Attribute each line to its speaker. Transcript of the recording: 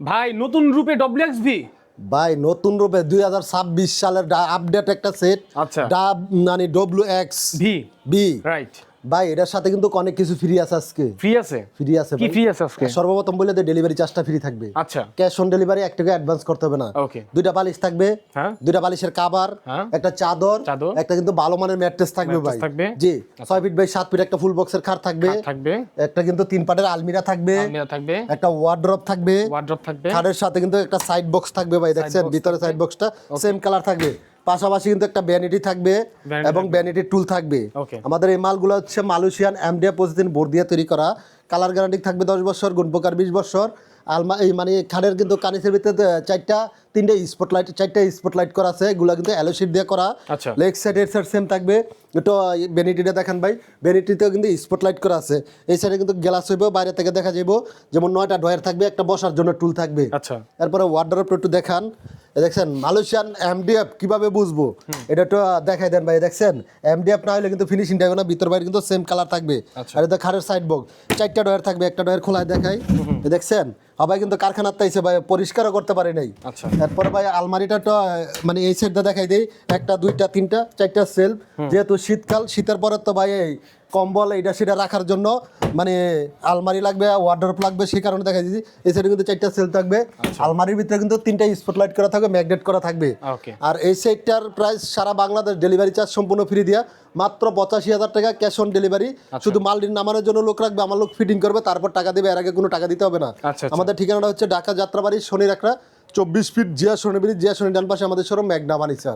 Speaker 1: ভাই নতুন রূপে ডব্লিউএক্স ভি
Speaker 2: ভাই নতুন রূপে দুই হাজার ছাব্বিশ সালের আপডেট একটা সেট
Speaker 1: আচ্ছা।
Speaker 2: ডাব মানে W X
Speaker 1: V
Speaker 2: B
Speaker 1: right
Speaker 2: ভাই এটার সাথে কিন্তু অনেক কিছু ফ্রি আছে আজকে।
Speaker 1: ফ্রি আছে?
Speaker 2: ফ্রি আছে
Speaker 1: কি ফ্রি আছে আজকে?
Speaker 2: সর্বপ্রথম বলে ডেলিভারি চার্জটা ফ্রি থাকবে।
Speaker 1: আচ্ছা।
Speaker 2: ক্যাশ অন ডেলিভারি এক টাকা অ্যাডভান্স করতে হবে না।
Speaker 1: ওকে
Speaker 2: দুইটা বালিশ থাকবে।
Speaker 1: হ্যাঁ।
Speaker 2: দুইটা বালিশের কাবার
Speaker 1: হ্যাঁ।
Speaker 2: একটা চাদর
Speaker 1: চাদর।
Speaker 2: একটা কিন্তু ভালো মানের ম্যাট্রেস থাকবে ভাই।
Speaker 1: থাকবে।
Speaker 2: জি ছয় ফিট বাই সাত ফিট একটা ফুল বক্সের খাট থাকবে।
Speaker 1: থাকবে।
Speaker 2: একটা কিন্তু তিন পাটের আলমিরা থাকবে।
Speaker 1: আলমিরা থাকবে।
Speaker 2: একটা ওয়ার্ড্রপ থাকবে।
Speaker 1: ওয়ার্ড্রপ থাকবে।
Speaker 2: খাটের সাথে কিন্তু একটা সাইড বক্স থাকবে ভাই দেখছেন? ভিতরে সাইড বক্সটা সেম কালার থাকবে। পাশাপাশি কিন্তু একটা ভ্যানিটি থাকবে এবং ভ্যানিটি টুল থাকবে। আমাদের এই মালগুলো হচ্ছে মালয়েশিয়ান এমডিএ প্রতিদিন বোর্ড দিয়ে তৈরি করা। কালার গ্যারান্টি থাকবে দশ বছর গুণপ্রকার বিশ বছর। আলমা এই মানে খানের কিন্তু কানিসের ভিতরে চারটা তিনটে স্পটলাইট চারটা স্পটলাইট করা আছে। এগুলো কিন্তু অ্যালো শিট দিয়ে করা। লেগ সাইড এর সাইড সেম থাকবে। একটু বেনিটিটা দেখেন ভাই বেনিটিতেও কিন্তু স্পটলাইট করা আছে। এই সাইডে কিন্তু গ্লাস হইব বাইরে থেকে দেখা যাইব। যেমন নয়টা ডয়ার থাকবে একটা বসার জন্য টুল থাকবে।
Speaker 1: আচ্ছা।
Speaker 2: এরপরে ওয়ার্ডারোপ একটু দেখান। দেখছেন মালয়েশিয়ান এমডিএফ কীভাবে বুঝব? এটা তো দেখাই দেন ভাই দেখছেন? এমডিএফ না হলে কিন্তু ফিনিশিং থাকবে না ভিতর বাইরে কিন্তু সেম কালার থাকবে।
Speaker 1: আচ্ছা।
Speaker 2: আর এটা খারের সাইড বক্স চারটা ডয়ার থাকবে একটা ডয়ার খোলায় দেখাই। দেখছেন? সবাই কিন্তু কারখানার তাইছে ভাই পরিষ্কারও করতে পারে নাই।
Speaker 1: আচ্ছা।
Speaker 2: তারপরে ভাই আলমারিটা তো মানে এই সাইডটা দেখাই দেই একটা দুইটা তিনটা চারটা সেলফ যেহেতু শীতকাল শীতের পরে তো ভাই এই কম্বল এইটা সেটা রাখার জন্য মানে আলমারি লাগবে ওয়ার্ডরোব লাগবে সেই কারণে দেখা দিচ্ছি এই সাইডে কিন্তু চারটা সেল থাকবে। আলমারির ভিতরে কিন্তু তিনটা স্পটলাইট করা থাকবে ম্যাগনেট করা থাকবে। আর এই সেটটার প্রাইস সারা বাংলাদেশ ডেলিভারি চার্জ সম্পূর্ণ ফ্রি দিয়া। মাত্র পঁচাশি হাজার টাকা ক্যাশ অন ডেলিভারি শুধু মালটির নামানোর জন্য লোক রাখবে আমার লোক ফিটিং করবে তারপর টাকা দেবে এর আগে কোনো টাকা দিতে হবে না।
Speaker 1: আচ্ছা, আচ্ছা।
Speaker 2: আমাদের ঠিকানাটা হচ্ছে ঢাকা যাত্রাবাড়ি শনি রাখরা চব্বিশ ফিট জিয়া শনি ব্রিজ জিয়া শনি ডান পাশে আমাদের শোরুম ম্যাগনা স্যার।